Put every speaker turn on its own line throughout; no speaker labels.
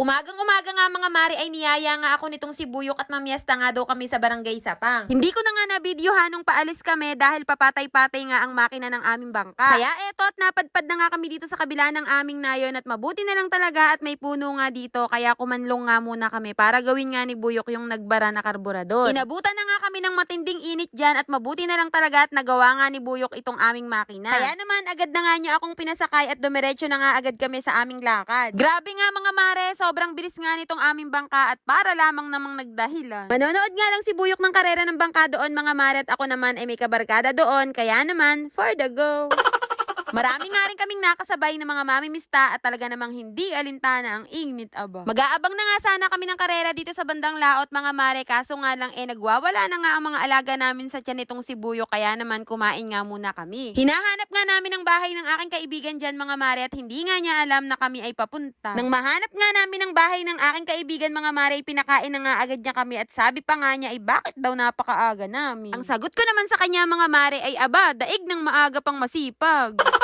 Umagang-umaga nga mga mari ay niyaya nga ako nitong si Buyok at mamiesta nga daw kami sa barangay Sapang. Hindi ko na nga na-videohan nung paalis kami dahil papatay-patay nga ang makina ng aming bangka. Kaya eto at napadpad na nga kami dito sa kabila ng aming nayon at mabuti na lang talaga at may puno nga dito kaya kumanlong nga muna kami para gawin nga ni Buyok yung nagbara na karburador. Inabutan na nga kami ng matinding init dyan at mabuti na lang talaga at nagawa nga ni Buyok itong aming makina. Kaya naman agad na nga niya akong pinasakay at dumiretso na nga agad kami sa aming lakad. Grabe nga mga mare, sobrang bilis nga nitong aming bangka at para lamang namang nagdahilan. Manonood nga lang si Buyok ng karera ng bangka doon mga mare ako naman ay may kabarkada doon kaya naman for the go. Marami nga rin kaming nakasabay ng mga mamimista at talaga namang hindi alintana ang init aba. Mag-aabang na nga sana kami ng karera dito sa bandang laot mga mare kaso nga lang eh nagwawala na nga ang mga alaga namin sa tiyan nitong si Buyo kaya naman kumain nga muna kami. Hinahanap nga namin ang bahay ng aking kaibigan dyan mga mare at hindi nga niya alam na kami ay papunta. Nang mahanap nga namin ang bahay ng aking kaibigan mga mare ay pinakain na nga agad niya kami at sabi pa nga niya ay bakit daw napakaaga namin. Ang sagot ko naman sa kanya mga mare ay aba daig ng maaga pang masipag.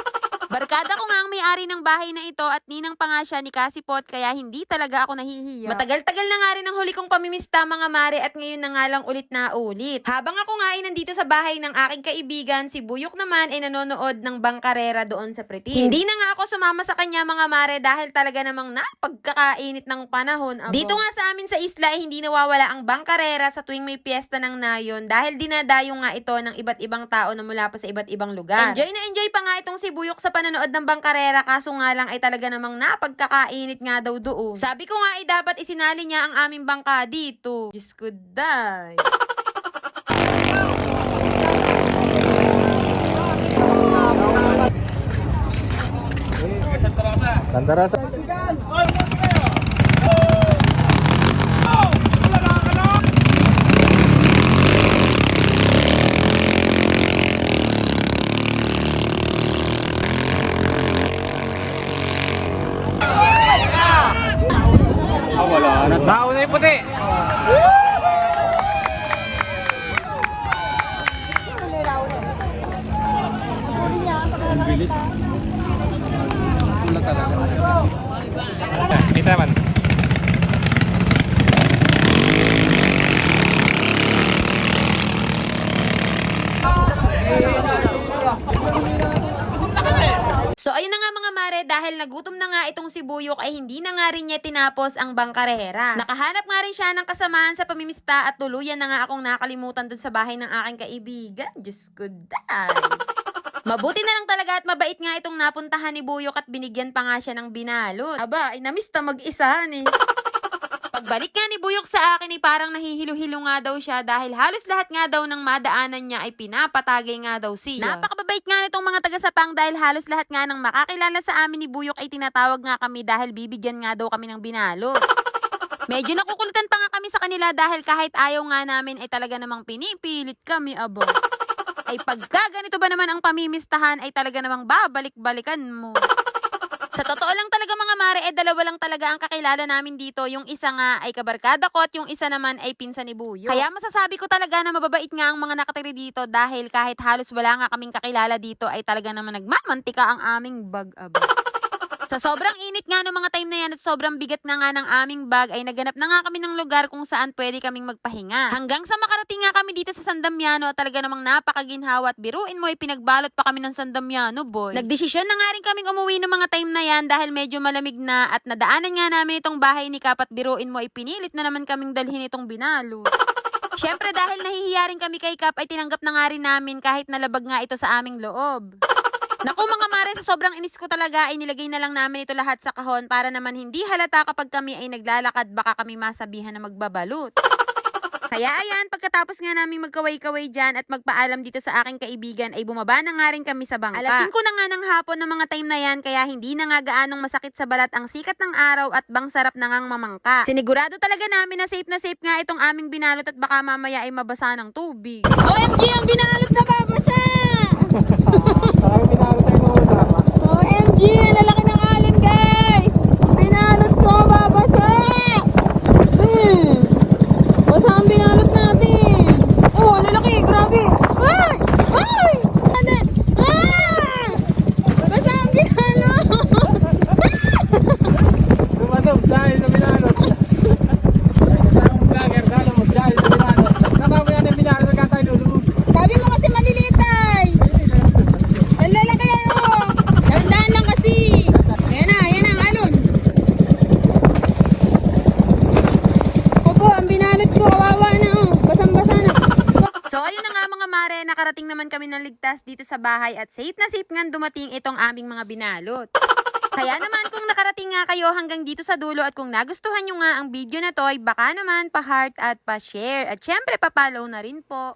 Barkada ko nga ang may-ari ng bahay na ito at ninang pa nga siya ni Kasipot kaya hindi talaga ako nahihiya. Matagal-tagal na nga rin ang huli kong pamimista mga mare at ngayon na nga lang ulit na ulit. Habang ako nga ay nandito sa bahay ng aking kaibigan, si Buyok naman ay nanonood ng bangkarera doon sa Pretil. Hindi na nga ako sumama sa kanya mga mare dahil talaga namang napagkakainit ng panahon. abo. Dito nga sa amin sa isla ay hindi nawawala ang bangkarera sa tuwing may piyesta ng nayon dahil dinadayo nga ito ng iba't ibang tao na mula pa sa iba't ibang lugar. Enjoy na enjoy pa nga itong si Buyok sa panonood ng bangkarera kaso nga lang ay talaga namang napagkakainit nga daw doon. Sabi ko nga ay dapat isinali niya ang aming bangka dito. Diyos ko, day.
Santa Rosa. Ah, na. Nauna yung puti. Ang bilis. Wala talaga. Kita man.
Nga mga mare, dahil nagutom na nga itong si Buyok ay hindi na nga rin niya tinapos ang bangkarera. Nakahanap nga rin siya ng kasamaan sa pamimista at tuluyan na nga akong nakalimutan dun sa bahay ng aking kaibigan. Diyos ko. Mabuti na lang talaga at mabait nga itong napuntahan ni Buyok at binigyan pa nga siya ng binalot. Aba, ay namista mag-isa ni. Pagbalik nga ni Buyok sa akin ay parang nahihilo-hilo nga daw siya dahil halos lahat nga daw ng madaanan niya ay pinapatagay nga daw siya. Napakababait nga nitong mga taga-sapang dahil halos lahat nga ng makakilala sa amin ni Buyok ay tinatawag nga kami dahil bibigyan nga daw kami ng binalot. Medyo nakukulitan pa nga kami sa kanila dahil kahit ayaw nga namin ay talaga namang pinipilit kami abo. Ay pagka ganito ba naman ang pamimistahan ay talaga namang babalik-balikan mo. Sa totoo lang talaga mga mare, eh dalawa lang talaga ang kakilala namin dito. Yung isa nga ay kabarkada ko at yung isa naman ay pinsan ni Buyo. Kaya masasabi ko talaga na mababait nga ang mga nakatiri dito dahil kahit halos wala nga kaming kakilala dito ay talaga naman nagmamantika ang aming bag aba. Sa sobrang init nga no mga time na yan at sobrang bigat na nga ng aming bag ay naganap na nga kami ng lugar kung saan pwede kaming magpahinga. Hanggang sa makarating nga kami dito sa Sandamiano talaga namang napakaginhawa at biruin mo ay pinagbalot pa kami ng Sandamiano boys. Nagdesisyon na nga rin kaming umuwi ng mga time na yan dahil medyo malamig na at nadaanan nga namin itong bahay ni Kap at biruin mo ay pinilit na naman kaming dalhin itong binalo. Siyempre dahil nahihiya rin kami kay Kap ay tinanggap na nga rin namin kahit nalabag nga ito sa aming loob. Naku mga mare, sa sobrang inis ko talaga ay nilagay na lang namin ito lahat sa kahon para naman hindi halata kapag kami ay naglalakad baka kami masabihan na magbabalot. Kaya ayan, pagkatapos nga namin magkaway-kaway dyan at magpaalam dito sa aking kaibigan ay bumaba na nga rin kami sa bangka. Alas 5 na nga ng hapon ng mga time na yan kaya hindi na nga gaanong masakit sa balat ang sikat ng araw at bang sarap na ngang mamangka. Sinigurado talaga namin na safe na safe nga itong aming binalot at baka mamaya ay mabasa ng tubig. OMG, ang binalot na babasa!
Parang pinalo tayo mga usapa.
OMG! Ang lalaki ng alon, guys! Binalot ko, babasa! Hmm. Basa ang binalot natin! Oh, ang lalaki! Grabe! Ay! Ay! Ano? Ah! Basa ang binalot!
Dumadog dahil sa pinalo.
Nakarating naman kami ng ligtas dito sa bahay at safe na safe nga dumating itong aming mga binalot. Kaya naman kung nakarating nga kayo hanggang dito sa dulo at kung nagustuhan nyo nga ang video na to ay baka naman pa-heart at pa-share at syempre pa-follow na rin po.